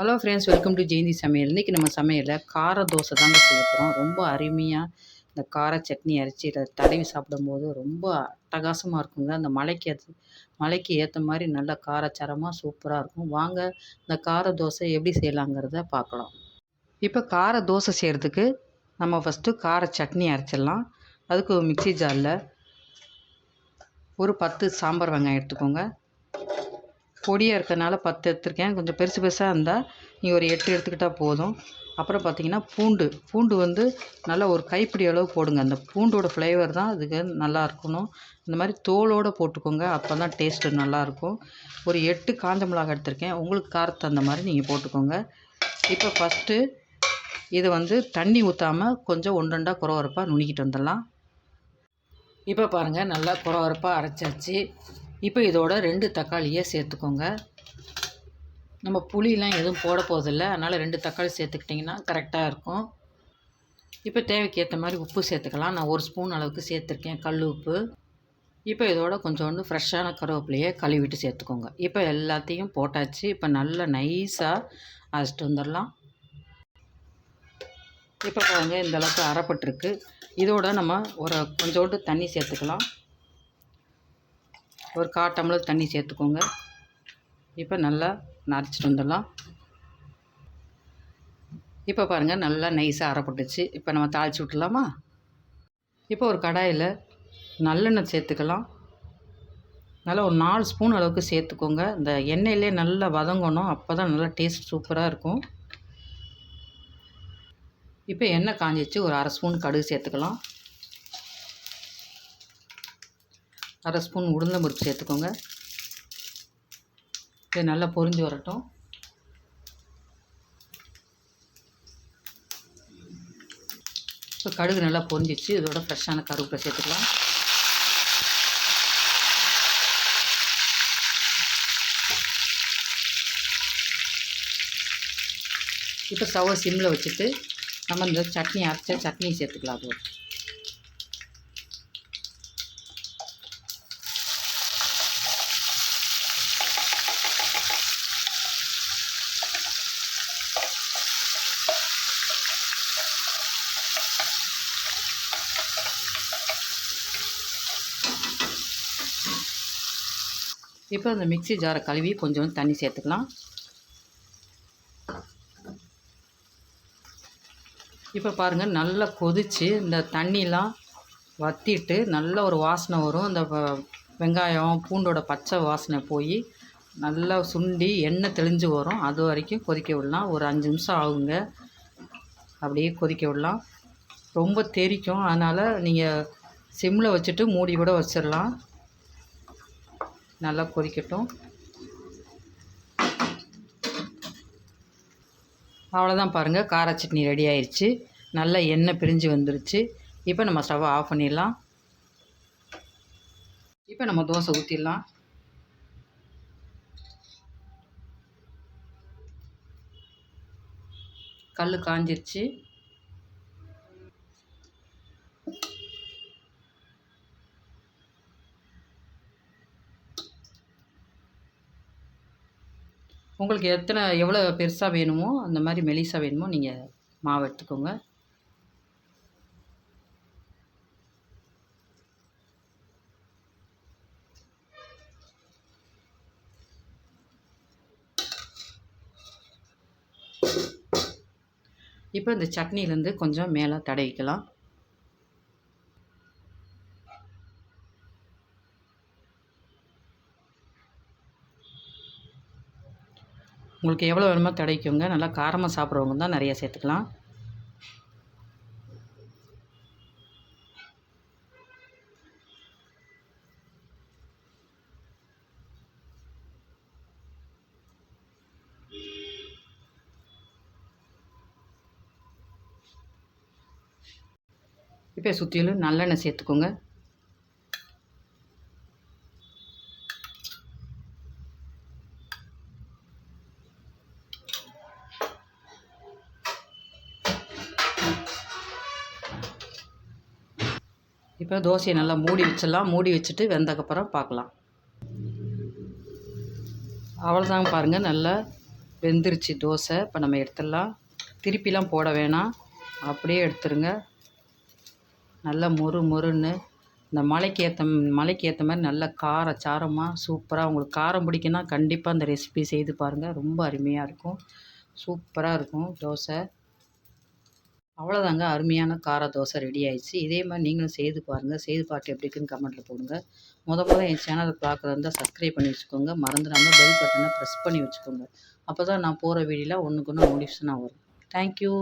Hello friends welcome to Jayanthi சமையல் இன்றைக்கி நம்ம சமையலில் கார தோசை தாங்க செய்ய போகிறோம் ரொம்ப அருமையாக இந்த கார சட்னி அரைச்சி இதை தடவி சாப்பிடும்போது ரொம்ப அட்டகாசமாக இருக்குங்க. அந்த மலைக்கு அது மலைக்கு ஏற்ற மாதிரி நல்ல காரச்சாரமாக சூப்பராக இருக்கும். வாங்க இந்த கார தோசை எப்படி செய்யலாங்கிறத பார்க்கலாம். இப்போ கார தோசை செய்கிறதுக்கு நம்ம ஃபஸ்ட்டு கார சட்னி அரைச்சிடலாம். அதுக்கு மிக்சி மிக்ஸி ஜாரில் ஒரு பத்து சாம்பார் வெங்காயம் எடுத்துக்கோங்க. பொடியாக இருக்கறனால பத்து எடுத்துருக்கேன். கொஞ்சம் பெருசு பெருசாக இருந்தால் நீங்கள் ஒரு எட்டு எடுத்துக்கிட்டால் போதும். அப்புறம் பார்த்தீங்கன்னா பூண்டு. பூண்டு வந்து நல்லா ஒரு கைப்பிடி அளவு போடுங்க. அந்த பூண்டோட ஃப்ளேவர் தான் அதுக்கு நல்லா இருக்கணும். இந்த மாதிரி தோலோடு போட்டுக்கோங்க. அப்போ தான் டேஸ்ட்டு நல்லாயிருக்கும். ஒரு எட்டு காஞ்ச மிளகாய் எடுத்திருக்கேன். உங்களுக்கு காரத்து அந்த மாதிரி நீங்கள் போட்டுக்கோங்க. இப்போ ஃபஸ்ட்டு இதை வந்து தண்ணி ஊற்றாமல் கொஞ்சம் ஒன்று ரெண்டாக குறவரப்பாக நுணுக்கிட்டு வந்துடலாம். இப்போ பாருங்கள் நல்லா குறவரப்பாக அரைச்சாச்சு. இப்போ இதோட ரெண்டு தக்காளியை சேர்த்துக்கோங்க. நம்ம புளியெலாம் எதுவும் போட போகிறதில்ல அதனால் ரெண்டு தக்காளி சேர்த்துக்கிட்டிங்கன்னா கரெக்டாக இருக்கும். இப்போ தேவைக்கு ஏற்ற மாதிரி உப்பு சேர்த்துக்கலாம். நான் ஒரு ஸ்பூன் அளவுக்கு சேர்த்துருக்கேன் கல் உப்பு. இப்போ இதோட கொஞ்சோண்டு ஃப்ரெஷ்ஷான கருவேப்பிலையை கழுவிட்டு சேர்த்துக்கோங்க. இப்போ எல்லாத்தையும் போட்டாச்சு. இப்போ நல்லா நைஸாக அரைச்சிட்டு வந்துடலாம். இப்போ பாருங்கள் இந்தளவுக்கு அரைப்பட்டிருக்கு. இதோட நம்ம ஒரு கொஞ்சோண்டு தண்ணி சேர்த்துக்கலாம். ஒரு கால் டம்ளர் தண்ணி சேர்த்துக்கோங்க. இப்போ நல்லா நரைச்சிட்டு வந்துடலாம். இப்போ பாருங்கள் நல்லா நைஸாக அரைப்பட்டுச்சு. இப்போ நம்ம தாளித்து விட்டுலாமா இப்போ ஒரு கடாயில் நல்லெண்ணெய் சேர்த்துக்கலாம். நல்லா ஒரு நாலு ஸ்பூன் அளவுக்கு சேர்த்துக்கோங்க. இந்த எண்ணெயிலே நல்லா வதங்கணும். அப்போ தான் நல்லா டேஸ்ட் சூப்பராக இருக்கும். இப்போ எண்ணெய் காஞ்சிச்சு. ஒரு அரை ஸ்பூன் கடுகு சேர்த்துக்கலாம். அரை ஸ்பூன் உளுந்தம்பருப்பு சேர்த்துக்கோங்க. இது நல்லா பொரிஞ்சு வரட்டும். இப்போ கடுகு நல்லா பொரிஞ்சிச்சு. இதோட ஃப்ரெஷ்ஷான கருவேப்பிலை சேர்த்துக்கலாம். இப்போ ஸ்டவ்வை சிம்மில் வச்சுட்டு நம்ம இந்த சட்னி அரைச்ச சட்னி சேர்த்துக்கலாம். அது இப்போ அந்த மிக்ஸி ஜாரை கழுவி கொஞ்சம் தண்ணி சேர்த்துக்கலாம். இப்போ பாருங்கள் நல்லா கொதித்து இந்த தண்ணிலாம் வற்றிட்டு நல்ல ஒரு வாசனை வரும். அந்த வெங்காயம் பூண்டோட பச்சை வாசனை போய் நல்லா சுண்டி எண்ணெய் தெளிஞ்சு வரும். அது வரைக்கும் கொதிக்க விடலாம். ஒரு அஞ்சு நிமிஷம் ஆகுங்க. அப்படியே கொதிக்க விடலாம். ரொம்ப தெறிக்கும் அதனால் நீங்கள் சிம்மில் வச்சுட்டு மூடி கூட வச்சிடலாம். நல்லா கொதிக்கட்டும். அவ்வளோதான் பாருங்கள் கார சட்னி ரெடி ஆயிடுச்சு நல்லா எண்ணெய் பிரிஞ்சு வந்துருச்சு. இப்போ நம்ம ஸ்டவ்வை ஆஃப் பண்ணிடலாம். இப்போ நம்ம தோசை ஊற்றிடலாம் கல் காஞ்சிருச்சு. உங்களுக்கு எத்தனை எவ்வளோ பெருசாக வேணுமோ அந்த மாதிரி மெலிசாக வேணுமோ நீங்கள் மாவு எடுத்துக்கோங்க. இப்போ இந்த சட்னிலேருந்து கொஞ்சம் மேலே தடவிக்கலாம். உங்களுக்கு எவ்வளோ வேணுமோ கிடைக்குங்க. நல்லா காரமாக சாப்பிட்றவங்க தான் நிறையா சேர்த்துக்கலாம். இப்போ சுற்றிலும் நல்லெண்ணெய் சேர்த்துக்கோங்க. இப்போ தோசையை நல்லா மூடி வச்சிடலாம். மூடி வச்சுட்டு வெந்தக்கப்புறம் பார்க்கலாம். அவ்வளோதாங்க பாருங்கள் நல்லா வெந்துருச்சு தோசை. இப்போ நம்ம எடுத்துடலாம். திருப்பிலாம் போட வேணாம். அப்படியே எடுத்துருங்க. நல்லா மொறு மொறுன்னு. இந்த மலைக்கு ஏற்ற மலைக்கு ஏற்ற மாதிரி நல்ல கார சாரமாக சூப்பராக உங்களுக்கு காரம் பிடிக்குன்னா கண்டிப்பாக அந்த ரெசிபி செய்து பாருங்கள் ரொம்ப அருமையாக இருக்கும். சூப்பராக இருக்கும் தோசை. அவ்வளோதாங்க அருமையான கார தோசை ரெடி ஆயிடுச்சு. இதே மாதிரி நீங்களும் செய்து பாருங்கள் செய்து பார்த்து எப்படி இருக்குன்னு கமெண்ட்டில் போடுங்க. முத முத என் சேனலை பார்க்குறது இருந்தால் சப்ஸ்கிரைப் பண்ணி வச்சுக்கோங்க. மறந்துடாமல் பெல் பட்டனை ப்ரெஸ் பண்ணி வச்சுக்கோங்க. அப்போ தான் நான் போகிற வீடியோலாம் ஒன்றுக்கு ஒன்று நோட்டிஃபிகேஷனாக வரும். தேங்க்யூ